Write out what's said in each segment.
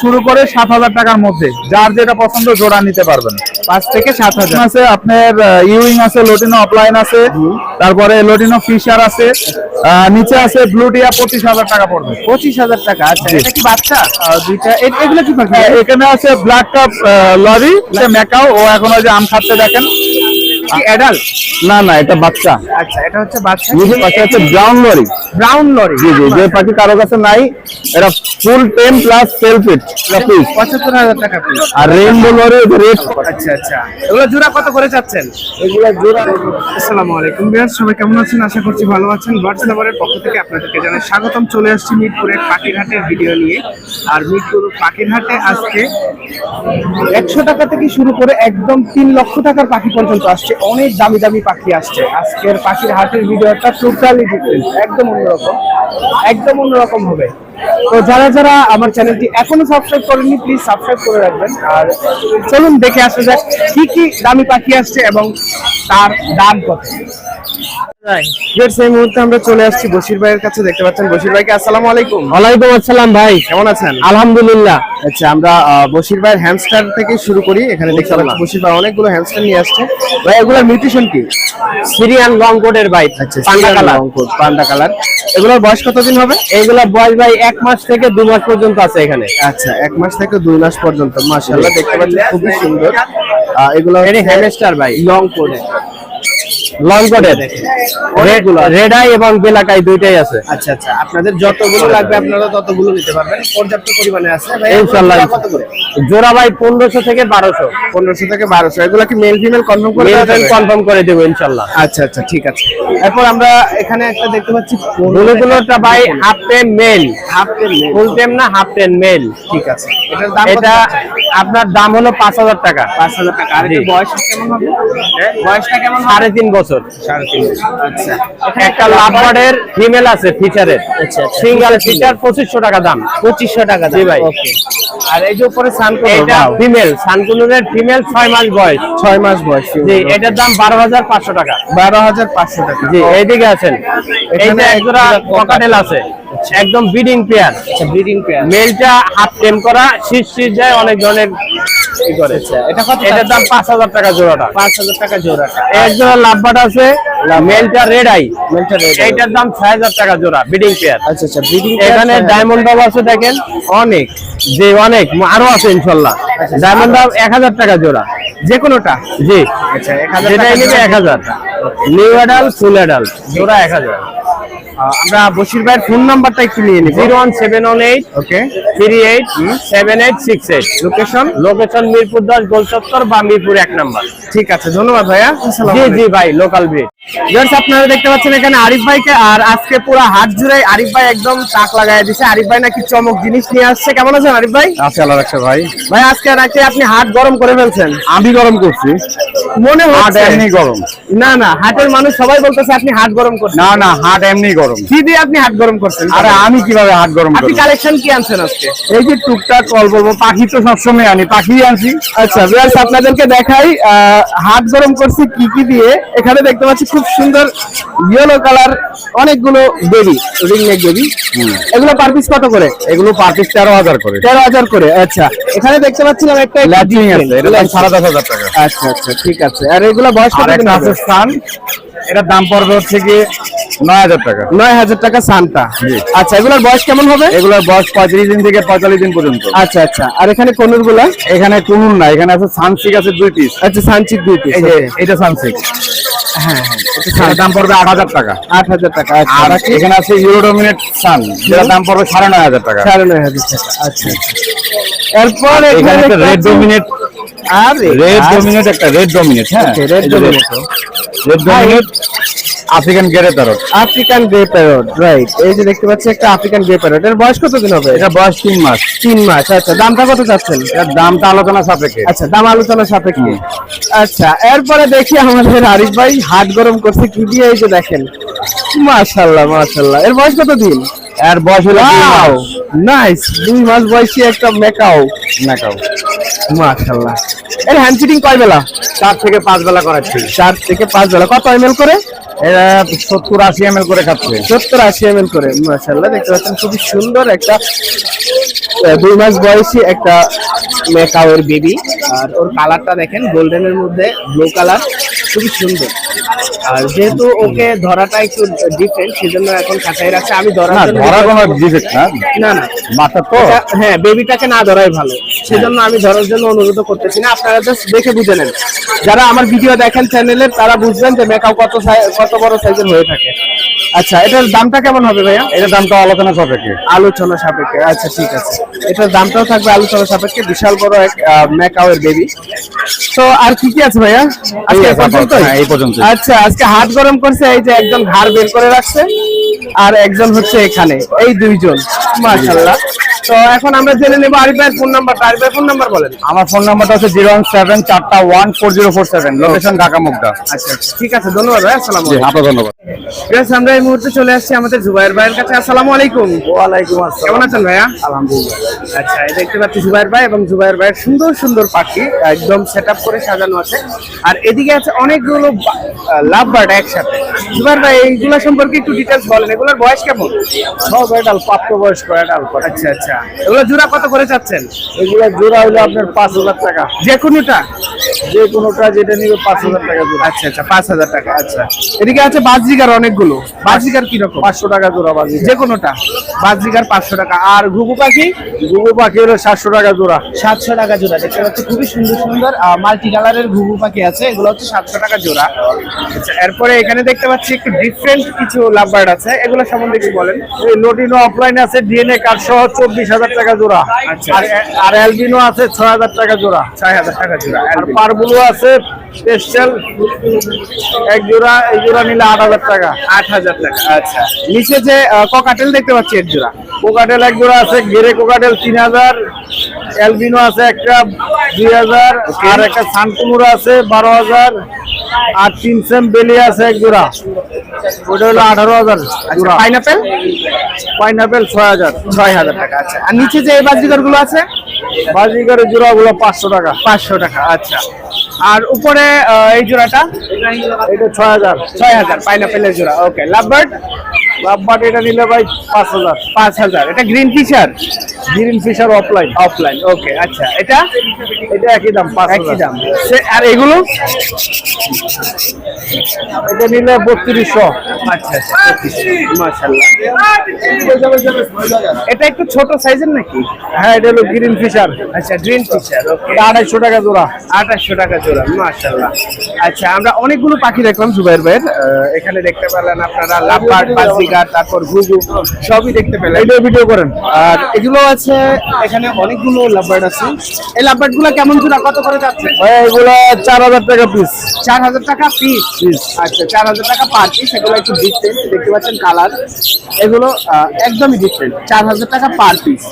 শুরু করে সাত হাজার টাকার মধ্যে। যার যেটা পছন্দ জোড়া নিতে পারবেন। পাঁচ থেকে সাত হাজার। আছে আপনার ইউইং আছে লোটিনো অফলাইন আছে তারপরে লোটিনো ফিশার আছে নিচে আছে ব্লু ব্লুটিয়া পঁচিশ হাজার টাকা পড়বে। পঁচিশ হাজার টাকা আচ্ছা এটা কি বাচ্চা? দুইটা। এগুলো কি হ্যাঁ, এখানে আছে ব্ল্যাক কাপ লরি সে ম্যাকাও ও এখন ওই যে আম খাচ্ছে দেখেন। কি অ্যাডাল্ট না না এটা বাচ্চা। আচ্ছা এটা হচ্ছে বাচ্চা? পাশে হচ্ছে ব্রাউন লরি। ব্রাউন লরি জি জি যে পাখি কারও কাছে নাই এটা ফুল টেম প্লাস সেলফিট পিস পঁচাত্তর হাজার টাকা piece। আর রেইনবো লরি রেড আচ্ছা আচ্ছা। এগুলো জোড়া কত করে চাচ্ছেন? এগুলো জোড়া। আসসালামু আলাইকুম বিয়ার সবাই কেমন আছেন? আশা করছি ভালো আছেন। বার্ডস লাভারের পক্ষ থেকে আপনাদেরকে জানাই স্বাগতম। চলে আসছি মিরপুরের পাখিরহাটের ভিডিও নিয়ে। আর মিরপুর পাখিরহাটে আজকে একশো টাকা থেকে শুরু করে একদম তিন লক্ষ টাকার পাখি পর্যন্ত আসছে। অনেক দামি দামি পাখি আসছে। আজকের পাখির হাটের ভিডিওটা টোটালি ডিফারেন্ট একদম অন্যরকম একদম অন্যরকম হবে। তো যারা যারা আমার চ্যানেলটি এখনও সাবস্ক্রাইব করেননি প্লিজ সাবস্ক্রাইব করে রাখবেন। আর চলুন দেখে আসা যাক কি কি দামি পাখি আসছে এবং তার দাম কত। Viewers, এই মুহূর্তে আমরা চলে আসছি বশির ভাইয়ের কাছে দেখতে পাচ্ছেন বশির ভাইকে। আসসালামু আলাইকুম। ওয়ালাইকুম আসসালাম ভাই। কেমন আছেন? আলহামদুলিল্লাহ। আচ্ছা আমরা বশির ভাইয়ের হ্যামস্টার থেকে শুরু করি। এখানে দেখতে পাচ্ছি বশির ভাই অনেকগুলো হ্যামস্টার নিয়ে আসছে। ভাই এগুলোর মিউটেশন কি? সিরিয়ান লং কোটের ভাই আচ্ছা পান্ডা কালার পান্ডা কালার এগুলোর বয়স কতদিন হবে? এইগুলা বয়স ভাই এক মাস থেকে দু মাস পর্যন্ত আছে এখানে। আচ্ছা এক মাস থেকে দুই মাস পর্যন্ত। মাশাআল্লাহ দেখতে পাচ্ছি খুবই সুন্দর। এগুলো হ্যামস্টার ভাই। লং কোডে লং কোটের রেড আই এবং বেলাকাই দুইটাই আছে। আচ্ছা আচ্ছা। আপনাদের যতগুলো লাগবে আপনারা ততগুলো নিতে পারবেন। পর্যাপ্ত পরিমাণে আছে। ভাই কত করে? জোড়া ভাই পনেরোশো থেকে বারোশো। পনেরোশো থেকে বারোশো। এগুলো কি মেল ফিমেল কনফার্ম করে দেওয়া কনফার্ম করে দেবো ইনশাল্লাহ। আচ্ছা আচ্ছা ঠিক আছে। এরপর আমরা এখানে একটা দেখতে পাচ্ছি ভাই half tame male half tame full tame না হাফ মেল ঠিক আছে। এটার দাম এটা আপনার দাম হলো পাঁচ হাজার টাকা। আর বয়স কেমন হবে? বয়সটা কেমন বছর বছর। আচ্ছা। একটা লাভবার্ডের ফিমেল আছে ফিচারের আচ্ছা, সিঙ্গেল ফিচার পঁচিশশো টাকা দাম। পঁচিশশো টাকা জি ভাই। ওকে। আর এই যে উপরে এটা ফিমেল সানকুনুরের ফিমেল ছয় মাস বয়স। ছয় মাস বয়স জি এটার দাম বারো হাজার পাঁচশো টাকা। বারো হাজার পাঁচশো টাকা জি এইদিকে আছেন। এখানে একজোড়া ককাটেল আছে। একদম ব্রিডিং পেয়ার আচ্ছা ব্রিডিং পেয়ার মেলটা হাফ টেম করা শীষ শীষ যায় অনেক ধরনের ই করে। এটা কত এটার দাম পাঁচ হাজার টাকা জোড়াটা। পাঁচ হাজার টাকা জোড়াটা। একজোড়া লাভবাট আছে মেলটা রেড আই মেলটা। এইটার দাম ছয় হাজার টাকা জোড়া ব্রিডিং পেয়ার আচ্ছা আচ্ছা ব্রিডিং এখানে ডায়মন্ড ডাব আছে দেখেন অনেক যে অনেক আরও আছে ইনশাল্লাহ। ডায়মন্ড এক হাজার টাকা জোড়া। যে কোনোটা? জি। আচ্ছা এক নেবে এক হাজার। নিউ অ্যাডাল ফুল অ্যাডাল জোড়া এক হাজার। আমরা বশির ভাইয়ের ফোন নাম্বারটা একটু নিয়ে নিব। Zero one seven one eight okay. Three eight seven eight six eight. Location location Mirpur দশ গোল চত্বর বা মিরপুর এক নাম্বার। ঠিক আছে ধন্যবাদ ভাইয়া। জি জি ভাই লোকাল ব্রিড আপনারা দেখতে পাচ্ছেন এখানে আরিফ ভাইকে আর আজকে পুরো হাট জুড়ে আরিফ ভাই একদম তাক লাগাই দিছে। আরিফ ভাই নাকি চমক জিনিস নিয়ে আসছে। কেমন আছেন আরিফ ভাই? আছে আল্লাহ রাখছে ভাই। ভাই আজকে নাকি আপনি হাট গরম করে ফেলছেন? আমি গরম করছি। মনে হাট এমনি গরম। না না হাটের মানুষ সবাই বলতেছে আপনি হাট গরম করছেন। না না হাট এমনি গরম। কি দিয়ে আপনি হাট গরম করছেন? আরে আমি কীভাবে হাট গরম আপনি কালেকশন কি আনছেন আজকে? এই যে টুকটাক অল্প অল্প পাখি তো সবসময় আনি পাখি আনছি। আচ্ছা ভিউয়ার্স আপনাদেরকে দেখাই হাত গরম করছি কি কি দিয়ে। এখানে দেখতে পাচ্ছি খুব সুন্দর ইয়েলো কালার অনেকগুলো বেবি রিং নেক বেবি। এগুলো পার পিস কত করে? এগুলো পার পিস তেরো হাজার করে। তেরো হাজার করে আচ্ছা। এখানে দেখতে পাচ্ছিলাম একটা ল্যাচিং আছে এটা সাড়ে দশ হাজার টাকা। আচ্ছা আচ্ছা ঠিক আছে। আর এগুলো বয়স আর একটা আছে স্থান এটার দাম পড়বে হচ্ছে কি নয় হাজার টাকা। নয় হাজার টাকা সানটা। আচ্ছা এগুলোর বয়স কেমন হবে? এগুলোর বয়স পঁয়ত্রিশ দিন থেকে পঁয়তাল্লিশ দিন পর্যন্ত। আচ্ছা আচ্ছা। আর এখানে কনুরগুলা এখানে কুনুর না এখানে আছে সানসিক আছে দুই পিস আচ্ছা সানচিক দুই পিস এটা সানসিক হ্যাঁ হ্যাঁ দাম পড়বে আট হাজার টাকা। আট হাজার টাকা আর এখানে আছে ইউরোডোমিনেট সান যেটার দাম পড়বে সাড়ে নয় হাজার টাকা। সাড়ে নয় হাজার টাকা আচ্ছা এরপর এখানে রেড ডোমিনেট আর রেড ডোমিনেট একটা রেড ডোমিনেট হ্যাঁ? Red dominant red dominant African grey তারত African grey parrot right এই যে দেখতে পাচ্ছি একটা আফ্রিকান গ্রে প্যারট এর বয়স কতদিন হবে? এটা বয়স তিন মাস। তিন মাস আচ্ছা দামটা কত চাচ্ছেন? দামটা আলোচনা সাপেক্ষে। আচ্ছা দাম আলোচনা সাপেক্ষে। আচ্ছা এরপরে দেখি আমাদের আরিফ ভাই হাত গরম করছে কি দিয়ে এই যে দেখেন। মাশাআল্লাহ মাশাআল্লাহ। এর বয়স কত দিন এর বয়স হলো ওয়াও নাইস দুই মাস বয়সী একটা মেকাও নাকাও মাশাআল্লাহ। এর হ্যান্ড ফিটিং কয় বেলা? চার থেকে পাঁচ বেলা করাচ্ছি। চার থেকে পাঁচ বেলা। কত এমএল করে? এরা সত্তর আশি এম করে খাচ্ছে। সত্তর আশি এমএল করে। মাশাআল্লাহ দেখতে পাচ্ছেন খুবই সুন্দর একটা দুই মাস বয়সী একটা মেকাওয়ের বেবি আর ওর কালারটা দেখেন গোল্ডেনের মধ্যে ব্লু কালার খুবই সুন্দর। আর যেহেতু ওকে ধরাটা একটু ডিফারেন্ট সেজন্য এখন কাছাই রাখছে। আমি জন্য ধরা কোনো ডিফেক্ট না। না না। মাথা তো। হ্যাঁ বেবিটাকে না ধরাই ভালো। সেজন্য আমি ধরার জন্য অনুরোধ করতেছি না। আপনারা জাস্ট দেখে বুঝে নেন। যারা আমার ভিডিও দেখেন চ্যানেলে তারা বুঝবেন যে মেকআপ কত সাই- কত বড় সাইজের হয়ে থাকে। আচ্ছা এটার দামটা কেমন হবে ভাইয়া? এটার দামটা আলোচনা সাপেক্ষে। আলোচনা সাপেক্ষে। আচ্ছা ঠিক আছে। এটার দামটাও থাকবে আলোচনা সাপেক্ষে। বিশাল বড় এক মেকআপের বেবি তো আর কি কি আছে ভাইয়া আজকে এই? হ্যাঁ, এই পর্যন্তই। আচ্ছা আজকে হাত গরম করছে এই যে একজন ঘাড় বের করে রাখছে আর একজন হচ্ছে এখানে এই দুইজন মাশাআল্লাহ তো এখন আমরা জেনে নেব আরিফ ভাইয়ের ফোন নাম্বার আরিফ ভাইয়ের ফোন নাম্বার বলেন। আমার ফোন নাম্বারটা হচ্ছে জিরো ওয়ান সেভেন চারটা one four zero four seven location Dhaka Mugda. আচ্ছা আচ্ছা। ঠিক আছে ধন্যবাদ ভাই আসসালামু আপনার ধন্যবাদ। আমরা এই মুহূর্তে চলে আসছি আমাদের জুবাইর ভাইয়ের কাছে। আসসালামু আলাইকুম। ওয়ালাইকুম কেমন আছেন ভাইয়া? আলহামদুলিল্লাহ। আচ্ছা এই দেখতে পাচ্ছি জুবাইর ভাই এবং জুবাইর ভাইয়ের সুন্দর সুন্দর পাখি একদম সেট করে সাজানো আছে। আর এদিকে আছে অনেকগুলো লাভ বার্ড একসাথে। জুবাইর ভাই এইগুলো সম্পর্কে একটু ডিটেলস বলেন। এগুলোর বয়স কেমন? সব এটাল প্রাপ্তবয়স্ক এটাল আচ্ছা আচ্ছা। এগুলো জোড়া কত করে চাচ্ছেন? এগুলো জোড়া হলো আপনার পাঁচ হাজার টাকা। যে কোনোটা যে কোনোটা যেটা নিবে পাঁচ হাজার টাকা জোড়া। আচ্ছা আচ্ছা পাঁচ হাজার টাকা আচ্ছা। এদিকে আছে বাজরিকার অনেকগুলো। বাজরিকার কীরকম? পাঁচশো টাকা জোড়া বাজি যে কোনোটা? বাজরিকার পাঁচশো টাকা। আর ঘুঘু পাখি? গুগু পাখি হলো সাতশো টাকা জোড়া। সাতশো টাকা জোড়া। দেখতে পাচ্ছি খুবই সুন্দর সুন্দর মাল্টি কালারের ঘুঘু পাখি আছে। এগুলো হচ্ছে সাতশো টাকা জোড়া। আচ্ছা এরপরে এখানে দেখতে পাচ্ছি একটু ডিফারেন্ট কিছু লাভবার্ড আছে। এগুলো সম্বন্ধে কি বলেন। এই লোটিনো অফলাইন আছে ডিএনএ কার্ড সহ চব্বিশ হাজার টাকা জোড়া। আচ্ছা। আর আর অ্যালবিনো আছে ছয় হাজার টাকা জোড়া। ছয় হাজার টাকা জোড়া। আর পারবুলো আছে স্পেশাল এক জোড়া এই জোড়া নিলে আট হাজার টাকা। আট হাজার টাকা আচ্ছা। নিচে যে ককাটেল দেখতে পাচ্ছি এক জোড়া। কোকাটেল এক জোড়া আছে গেরে কোকাটেল তিন হাজার অ্যালবিনো আছে একটা দুই হাজার আর একটা সানকুনুরা আছে বারো হাজার আর তিন সেম বেলি আছে এক জোড়া। ওটা হলো আঠারো হাজার পাইনাপেল পাইনাপেল ছয় হাজার। ছয় হাজার টাকা আচ্ছা। আর নিচে যে এই বাজিকারগুলো আছে? বাজিকারের জোড়া গুলো পাঁচশো টাকা। পাঁচশো টাকা আচ্ছা। আর উপরে এই জোড়াটা? এটা ছয় হাজার। ছয় হাজার পাইনাপেলের জোড়া ওকে। লাভবার্ড? লাভবাট এটা নিলে ভাই পাঁচ হাজার। পাঁচ হাজার। এটা green Fischer green Fischer opaline opaline okay আচ্ছা। এটা? এটা একই দাম পাঁচ একই দাম। আর এগুলো? এটা নিলে বত্রিশশো। আচ্ছা আচ্ছা এটা একটু ছোট সাইজের নাকি? হ্যাঁ এটা হলো গ্রিন ফিশার আচ্ছা গ্রিন ফিশার ওকে এটা আড়াইশো টাকা জোড়া। আঠাশশো টাকা জোড়া মাশাআল্লাহ। আচ্ছা আমরা অনেকগুলো পাখি দেখলাম জুবাইর ভাইয়ের। এখানে দেখতে পেলেন আপনারা লাভবার্ড বাজিগার তারপর ঘুঘু সবই দেখতে পেলেন। এটা ভিডিও করেন। আর এগুলো আছে এখানে অনেকগুলো লাভবার্ড আছে। এই লাভবার্ডগুলো কেমন জোড়া কত করে যাচ্ছে? এগুলো চার হাজার টাকা পিস চার হাজার টাকা পিস আচ্ছা চার হাজার টাকা পার পিস এগুলো একটু ডিফারেন্ট দেখতে পাচ্ছেন কালার এগুলো একদমই ডিফারেন্ট চার হাজার টাকা পার পিস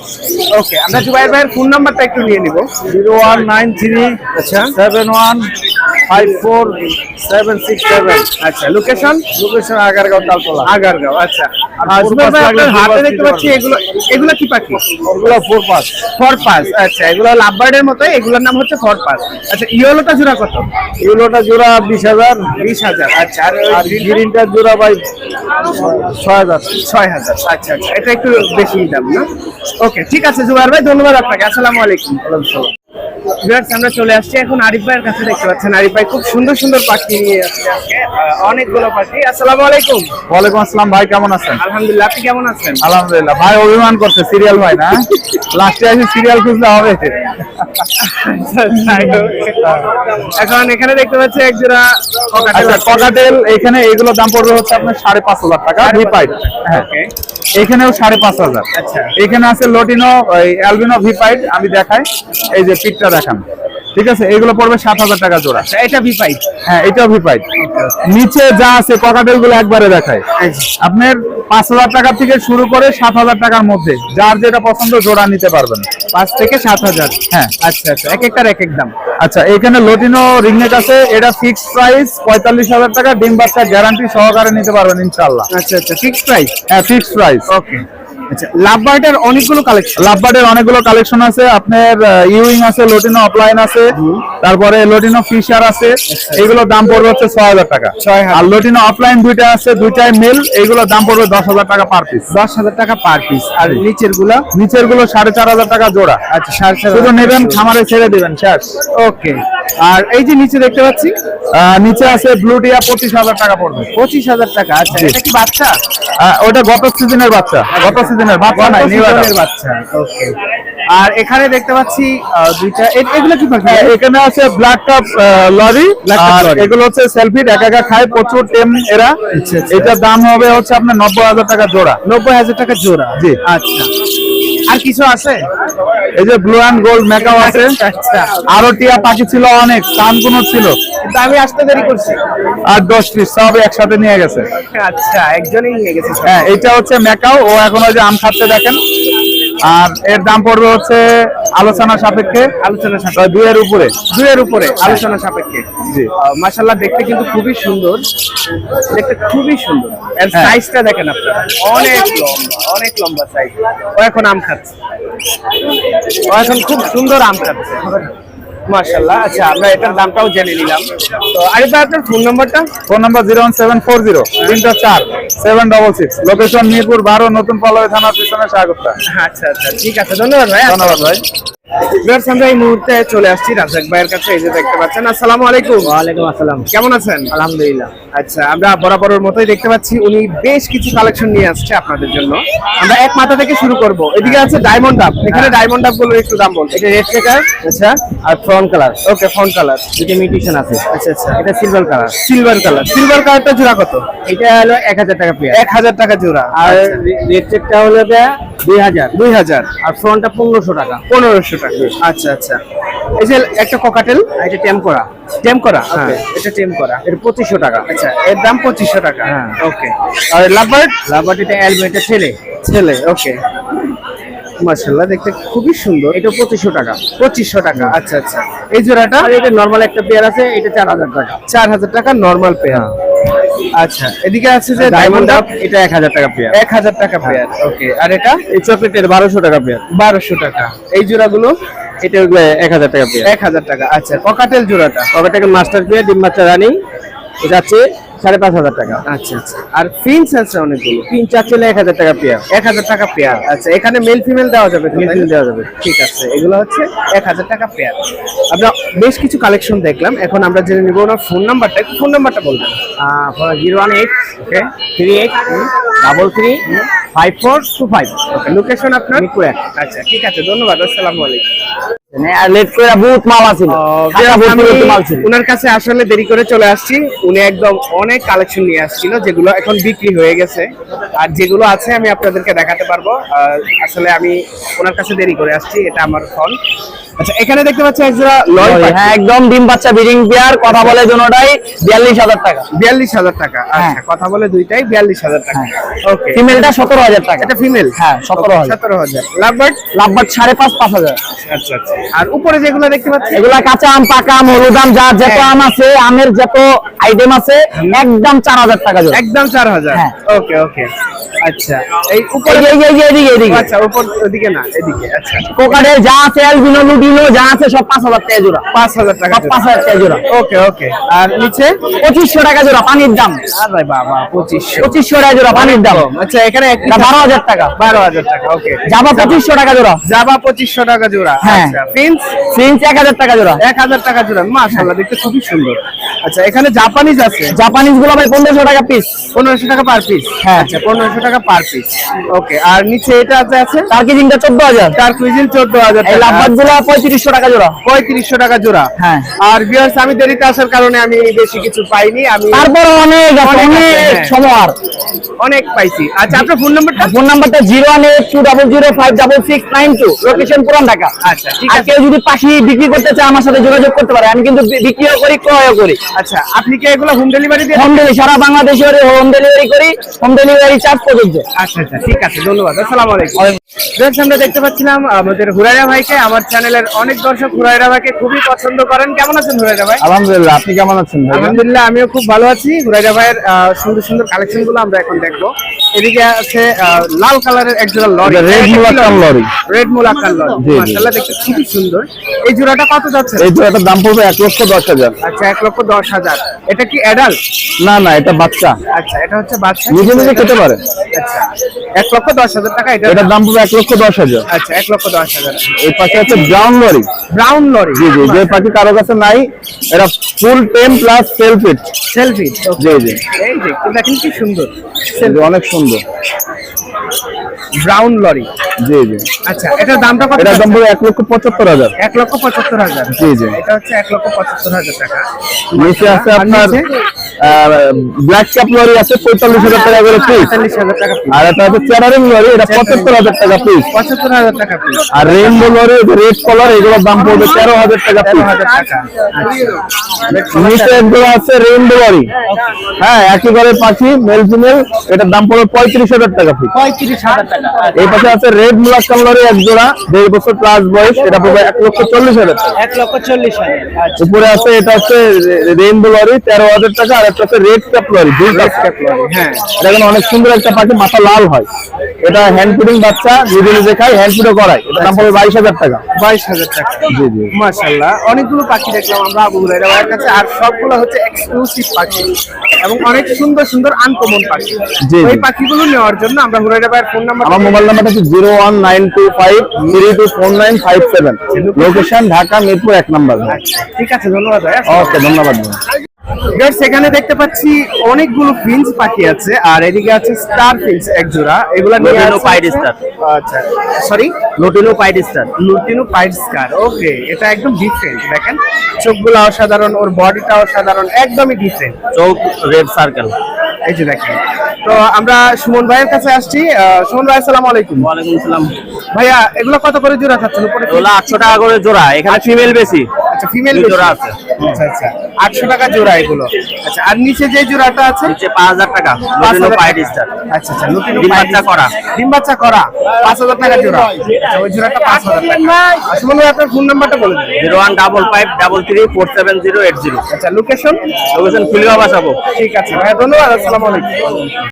ওকে আমরা জুবাইর ভাইয়ের ফোন নাম্বারটা একটু নিয়ে নিব। জিরো ওয়ান নাইন থ্রি আচ্ছা। Seven one five four seven six seven আচ্ছা লোকেশন লোকেশন আগারগাঁও তালতলা আগারগাঁও আচ্ছা। আর আর four জুবাইর pass ভাই আপনার হাতে দেখতে পাচ্ছি এগুলো এগুলো কি পাখি? ওগুলো ফোর পাস ফর পাস আচ্ছা এগুলো লাভবার্ডের মতো এগুলোর নাম হচ্ছে ফর পাস আচ্ছা ইয়েলোটা জোড়া কত? জোড়া বিশ হাজার। বিশ হাজার আচ্ছা আর গ্রিনটা জোড়া ভাই ছয় হাজার। ছয় হাজার আচ্ছা আচ্ছা এটা একটু বেশি দাম না? ওকে ঠিক আছে জুবাইর ভাই ধন্যবাদ আপনাকে আসসালামু আলাইকুম। ভিউয়ার্স আমরা চলে আসছি। এখন আরিফ ভাইয়ের কাছে দেখতে পাচ্ছেন। আরিফ ভাই খুব সুন্দর সুন্দর পাখি নিয়ে আসছে আজকে। অনেকগুলো পাখি। আসসালামু আলাইকুম। ওয়ালাইকুম আসসালাম ভাই কেমন আছেন? আলহামদুলিল্লাহ আপনি কেমন আছেন? আলহামদুলিল্লাহ। ভাই অভিমান করছে সিরিয়াল ভাই না? লাস্টে আসি সিরিয়াল খুঁজলে হবে। এখন এখানে দেখতে পাচ্ছি এক জোড়া আচ্ছা ককাটেল এখানে এইগুলো দাম পড়বে হচ্ছে আপনার সাড়ে পাঁচ হাজার টাকা ভি পাইপ হ্যাঁ। এখানেও সাড়ে পাঁচ হাজার। আচ্ছা। এখানে আছে লোটিনো অ্যালবিনো ভি পাইপ আমি দেখাই। এই যে পিকটা দেখান ঠিক আছে এগুলো পড়বে সাত হাজার টাকা জোড়া। আচ্ছা, এটা ভি পাইপ হ্যাঁ এটাও ভি পাইপ নিচে যা আছে ককাটেলগুলো একবারে দেখায়। আপনার পাঁচ হাজার টাকা থেকে শুরু করে সাত হাজার টাকার মধ্যে যার যেটা পছন্দ জোড়া নিতে পারবেন। পাঁচ থেকে সাত হাজার। হ্যাঁ। আচ্ছা আচ্ছা এক একটার এক এক দাম। আচ্ছা এখানে লোটিনো রিংনেট আছে এটা ফিক্সড প্রাইস পঁয়তাল্লিশ হাজার টাকা ডিম বাচ্চা গ্যারান্টি সহকারে নিতে পারবেন ইনশাল্লাহ আচ্ছা আচ্ছা ফিক্সড প্রাইস হ্যাঁ ফিক্সড প্রাইস ওকে আচ্ছা লাভবার্ডের অনেকগুলো কালেকশন লাভবার্ডের অনেকগুলো কালেকশন আছে আপনার ইউইং আছে লোটিনো অফলাইন আছে তারপরে লোটিনো ফিশার আছে এইগুলোর দাম পড়বে হচ্ছে ছয় হাজার টাকা। 6,000 আর লোটিনো অফলাইন দুইটা আছে দুইটাই মেল এইগুলোর দাম পড়বে দশ হাজার টাকা পার পিস দশ হাজার টাকা পার পিস আর নিচেরগুলা নিচেরগুলো সাড়ে চার হাজার টাকা জোড়া। আচ্ছা সাড়ে চার শুধু নেবেন খামারে ছেড়ে দিবেন শেষ। ওকে আর এই যে নিচে দেখতে পাচ্ছি নিচে আছে ব্লু টিয়া পঁচিশ হাজার টাকা পড়বে। পঁচিশ হাজার টাকা আচ্ছা এটা কি বাচ্চা? ওটা গত সিজনের বাচ্চা। গত সিজনের বাচ্চা নাই বাচ্চা ওকে আর এখানে দেখতে পাচ্ছি দুইটা এগুলো কি পাখি? হ্যাঁ, এখানে আছে ব্ল্যাক কাপ লরি। এগুলো হচ্ছে সেলফি একা একা খায় প্রচুর টেম এরা। আচ্ছা, আচ্ছা। এটার দাম হবে হচ্ছে আপনার নব্বই হাজার টাকা জোড়া। নব্বই হাজার টাকা জোড়া। জি। আচ্ছা। আর কিছু আছে? এই যে ব্লু অ্যান্ড গোল্ড মেকআপ আছে। আচ্ছা। আরও টিয়া পাখি ছিল অনেক কানকুনো ছিল। কিন্তু আমি আসতে দেরি করছি। আর দশ পিস সব একসাথে নিয়ে গেছে। আচ্ছা একজনই নিয়ে গেছে। হ্যাঁ এটা হচ্ছে মেকাও ও এখন ওই যে আম খাচ্ছে দেখেন। আর এর দাম পড়বে হচ্ছে আলোচনা সাপেক্ষে আলোচনা সাপেক্ষে। দুইয়ের উপরে। দুইয়ের উপরে আলোচনা সাপেক্ষে। জি। মাশাল্লাহ দেখতে কিন্তু খুবই সুন্দর। দেখতে খুবই সুন্দর। এর হ্যাঁ। সাইজটা দেখেন আপনারা। অনেক লম্বা অনেক লম্বা সাইজ ও এখন আম খাচ্ছে। ও এখন খুব সুন্দর আম খাচ্ছে। মাশাল্লাহ আচ্ছা আমরা এটার দামটাও জেনে নিলাম। তো আরেকটা আপনার ফোন নাম্বারটা phone number zero one seven four zero তিনটা চার seven double six. Location Mirpur বারো নতুন পালোয়া থানার পিছনে স্বাগত আচ্ছা আচ্ছা ঠিক আছে ধন্যবাদ ভাই। ধন্যবাদ ভাই। ভিউয়ার্স, আমরা এই মুহূর্তে চলে আসছি রাজাক ভাইয়ের কাছে এই যে দেখতে পাচ্ছেন। আসসালামু আলাইকুম। ওয়ালাইকুম আসসালাম। কেমন আছেন? আলহামদুলিল্লাহ। আচ্ছা আমরা বরাবরের মতোই দেখতে পাচ্ছি উনি বেশ কিছু কালেকশন নিয়ে আসছে আপনাদের জন্য। আমরা এক মাথা থেকে শুরু করব। এদিকে আছে ডায়মন্ড ডাব এখানে ডায়মন্ড ডাবগুলোর একটু দাম এটা রেড আচ্ছা আর ফ্রন্ট কালার ওকে কালার দুটো মিউটেশন আছে। আচ্ছা আচ্ছা। এটা silver colour silver colour silver কালারটা জোড়া কত? এটা হলো এক হাজার টাকা পেয়ার। এক হাজার টাকা জোড়া। আর রেড চেকটা হলো গিয়ে দুই হাজার। দুই হাজার। আর ফ্রন্টটা পনেরোশো টাকা। পনেরোশো টাকা। আচ্ছা আচ্ছা। এই যে একটা ককাটেল এটা টেম করা। টেম করা হ্যাঁ। এটা টেম করা। এটা পঁচিশশো টাকা। আচ্ছা এর দাম পঁচিশশো টাকা। হ্যাঁ। ওকে আর লাভবার্ড? লাভার এটা অ্যালবো এটা ছেলে। ছেলে ওকে মাশাল্লাহ দেখতে খুবই সুন্দর। এটা পঁচিশশো টাকা। পঁচিশশো টাকা আচ্ছা আচ্ছা। এই জোড়াটা? এটা নর্মাল একটা পেয়ার আছে এটা চার হাজার টাকা। চার হাজার টাকা নর্মাল পেয়ার আচ্ছা এদিকে আছে যে ডায়মন্ড আপ এটা এক হাজার টাকা পেয়ার এক হাজার টাকা পেয়ার ওকে আর এটা? এই চকলেটের বারোশো টাকা পেয়ার বারোশো টাকা। এই জোড়াগুলো? এটা ওগুলো এক হাজার টাকা পেয়ার এক হাজার টাকা আচ্ছা ককাটেল জোড়াটা। ককাটেল মাস্টার পেয়ার ডিম বাচ্চা রানিং এটা হচ্ছে সাড়ে পাঁচ হাজার টাকা। আচ্ছা আচ্ছা। আর ফিন্স আছে অনেকগুলো? চার চলে এক হাজার টাকা পেয়ার এক হাজার টাকা পেয়ার আচ্ছা এখানে মেল ফিমেল দেওয়া যাবে female দেওয়া যাবে। ঠিক আছে এগুলো হচ্ছে এক হাজার টাকা পেয়ার আমরা বেশ কিছু কালেকশন দেখলাম এখন আমরা জেনে নিব ওনার ফোন নাম্বারটা ফোন নাম্বারটা বলবেন। Zero one eight okay three eight double three five four two five okay location আপনার? মিরপুর আচ্ছা ঠিক আছে ধন্যবাদ আসসালামু আলাইকুম। ওনার কাছে আসলে দেরি করে চলে আসছি। উনি একদম অনেক কালেকশন নিয়ে আসছিল যেগুলো এখন বিক্রি হয়ে গেছে। আর যেগুলো আছে আমি আপনাদেরকে দেখাতে পারব। আসলে আমি ওনার কাছে দেরি করে আসছি এটা আমার ফোন আচ্ছা এখানে দেখতে পাচ্ছি একজোড়া লয় হ্যাঁ একদম ডিম বাচ্চা পেয়ার কথা বলে জন্যটাই বিয়াল্লিশ হাজার টাকা। বিয়াল্লিশ হাজার টাকা আচ্ছা কথা বলে দুইটাই বিয়াল্লিশ হাজার টাকা। ওকে ফিমেলটা সতেরো হাজার টাকা। এটা ফিমেল? হ্যাঁ সতেরো হাজার। সতেরো হাজার। লাভবার্ড? লাভবার সাড়ে পাঁচ পাঁচ হাজার। আচ্ছা আচ্ছা। আর উপরে যেগুলো দেখতে পাচ্ছি? এগুলা কাঁচা আম পাকা আম হলুদ আম যা যত হ্যাঁ। আম আছে আমের যত আইটেম আছে একদম চার হাজার টাকা জোড়া। একদম চার হাজার? হ্যাঁ। ওকে ওকে আচ্ছা। এই উপরে এই এই এই এদিকে এদিকে আচ্ছা উপর ওদিকে না এদিকে আচ্ছা। যা আছে অ্যালবিনো লুটিনো যা আছে সব পাঁচ হাজার টাকা জোড়া। পাঁচ হাজার টাকা পাঁচ হাজার টাকা জোড়া। ওকে ওকে। আর নিচে? পঁচিশশো টাকা জোড়া পানির দাম। আরে বাবা পঁচিশশো। পঁচিশশো টাকা জোড়া পানির দাম। আচ্ছা এখানে বারো হাজার টাকা। বারো হাজার টাকা ওকে। জামা পঁচিশশো টাকা জোড়া। জাবা পঁচিশশো টাকা জোড়া। হ্যাঁ। আচ্ছা প্রিন্স এক হাজার টাকা জোড়া। এক হাজার টাকা জোড়া। মাশাআল্লাহ দেখতে খুবই সুন্দর। আচ্ছা এখানে জাপানিজ আছে? জাপানিজগুলো ভাই পনেরোশো টাকা পিস পনেরোশো টাকা পার পিস হ্যাঁ। আচ্ছা পনেরোশো টাকা পার পিস ওকে আর নিচে এটা আছে? কেজিংটা চোদ্দ হাজার। তার চোদ্দ হাজার লাভবাদগুলো পঁয়ত্রিশশো টাকা জোড়া। পঁয়ত্রিশশো টাকা জোড়া। হ্যাঁ। আর আমি দেরিতে আসার কারণে আমি বেশি কিছু পাইনি আমি তারপর অনেক অনেক হ্যাঁ। সমার অনেক পাইছি। আচ্ছা আপনার ফোন নাম্বারটা ফোন নাম্বারটা zero one eight two double zero five double six nine two location Puran Dhaka. আচ্ছা আর কেউ যদি পাখি বিক্রি করতে চায় আমার সাথে যোগাযোগ করতে পারে। আমি কিন্তু বিক্রিও করি ক্রয়ও করি। আচ্ছা আপনি কি এগুলো হোম ডেলিভারি দিয়ে হোম ডেলিভারি সারা বাংলাদেশে হোম ডেলিভারি করি হোম ডেলিভারি চার্জ আচ্ছা আচ্ছা ঠিক আছে ধন্যবাদ আসসালামু আলাইকুম। আমরা দেখতে পাচ্ছিলাম আমাদের হুরাইরা ভাইকে আমার চ্যানেলের অনেক দর্শক হুরাইরা ভাইকে খুবই পছন্দ করেন। কেমন আছেন হুরাইরা ভাই? আলহামদুলিল্লাহ আপনি কেমন আছেন আলহামদুলিল্লাহ আমিও খুব ভালো আছি। হুরাইরা ভাইয়ের সুন্দর সুন্দর কালেকশনগুলো আমরা এখন দেখব। এদিকে আছে লাল কালারের এক জোড়া lory. red Moluccan lory. Red Moluccan lory. মাশাআল্লাহ দেখতে খুবই সুন্দর। এই জোড়াটা কত যাচ্ছে? এই জোড়াটার দাম পড়বে এক লক্ষ দশ হাজার। আচ্ছা এক লক্ষ দশ হাজার। এটা কি অ্যাডাল্ট না না এটা বাচ্চা। আচ্ছা এটা হচ্ছে বাচ্চা। নিজে নিজে খেতে পারে। আচ্ছা এক লক্ষ দশ হাজার টাকা এটা? এটার দাম পড়বে এক লক্ষ দশ হাজার। আচ্ছা এক লক্ষ দশ হাজার। এই পাশে আছে ব্রাউন লরি। Brown lory. জি জি যে পাখি কারও কাছে নাই এটা ফুল টেম প্লাস সেলফিট সেলফি জি জি। এই যে দেখেন কি সুন্দর। অনেক সুন্দর। Brown lory. জি জি। আচ্ছা এটার দামটা কত এটার দাম? পড়বে এক লক্ষ পঁচাত্তর হাজার। এক লক্ষ পঁচাত্তর হাজার। জি, জি। এটা হচ্ছে এক লক্ষ পঁচাত্তর হাজার টাকা। নিচে আছে আপনার নিচে? ব্ল্যাক ক্যাপ লরি আছে পঁয়তাল্লিশ হাজার টাকা করে পিস পঁয়তাল্লিশ হাজার টাকা piece। আর এটা চেরারিং লরি এটা পঁচাত্তর হাজার টাকা পিস পঁচাত্তর হাজার টাকা পিস আর রেইনবো লরি রেড কালার এগুলোর দাম পড়বে তেরো হাজার টাকা তেরো পিস হাজার টাকা। নিচে একগুলো আছে রেইনবো লরি। হ্যাঁ একই ঘরের পাখি মেল ফিমেল এটার দাম পড়বে পঁয়ত্রিশ হাজার টাকা পিস পঁয়ত্রিশ হাজার টাকা। এই পাশে আছে রেড মুলাক্কান লরি এক জোড়া দেড় বছর প্লাস বয়স এটা পড়বে এক লক্ষ চল্লিশ হাজার টাকা। এক লক্ষ চল্লিশ হাজার আচ্ছা। উপরে আছে এটা হচ্ছে রেইনবো লরি তেরো হাজার টাকা আর একটা আছে রেড ক্যাপ লরি দুই cap lorry, হ্যাঁ। এটা কিন্তু অনেক সুন্দর একটা পাখি মাথা লাল হয়। এটা হ্যান্ড ফিডিং বাচ্চা নিজে নিজে খায় হ্যান্ড ফিডও করায়। এটা দাম পড়বে বাইশ হাজার টাকা। বাইশ হাজার টাকা। জি জি মাশাল্লাহ অনেকগুলো পাখি দেখলাম আমরা আবু হুরাইরা ভাইয়ের কাছে আর সবগুলো হচ্ছে এক্সক্লুসিভ পাখি। এবং অনেক সুন্দর সুন্দর আনকমন পাখি। এই ওই পাখিগুলো নেওয়ার জন্য আমরা হুরাইরা ভাইয়ের ফোন নাম্বার আমার মোবাইল নাম্বারটা হচ্ছে zero one nine two five three two four nine five seven. Location Dhaka Mirpur এক নাম্বার। আচ্ছা ঠিক আছে ধন্যবাদ ভাই। ওকে ধন্যবাদ। এখানে দেখতে পাচ্ছি অনেকগুলো ফিন্স পাখি আছে আর এদিকে আছে স্টার ফিন্স এক জোড়া এগুলা Pied হচ্ছে- Star। আচ্ছা sorry lutino pied star lutino pied star okay এটা একদম ডিফারেন্ট দেখেন। চোখগুলো অসাধারণ ওর বডিটা অসাধারণ একদমই ডিফারেন্ট চৌক রেড সার্কেল এই যে দেখেন। তো আমরা সুমন ভাইয়ের কাছে আসছি। সুমন ভাই আসসালামু আলাইকুম। ওয়ালাইকুম আসসালাম। ভাইয়া এগুলো কত করে জোড়া খাচ্ছেন? উপরে ওগুলো আটশো টাকা করে জোড়া এখানে ফিমেল বেশি। আচ্ছা ফিমেল জোড়া আছে। আচ্ছা আচ্ছা। আটশো টাকা জোড়া এগুলো। আচ্ছা আর নিচে যে জোড়াটা আছে? নিচে পাঁচ হাজার টাকা। লুটিনো হাজার স্টার আচ্ছা আচ্ছা লুটিনো ডিম বাচ্চা করা। ডিম বাচ্চা করা। পাঁচ হাজার টাকা জোড়া। আচ্ছা ওই জোড়াটা পাঁচ হাজার টাকা। আপনার ফোন নাম্বারটা বলে দিন। Zero one double five double three four seven zero eight zero. আচ্ছা লোকেশন লোকেশন খিলগাঁও বাসাবো ঠিক আছে ভাই ধন্যবাদ আসসালামু আলাইকুম।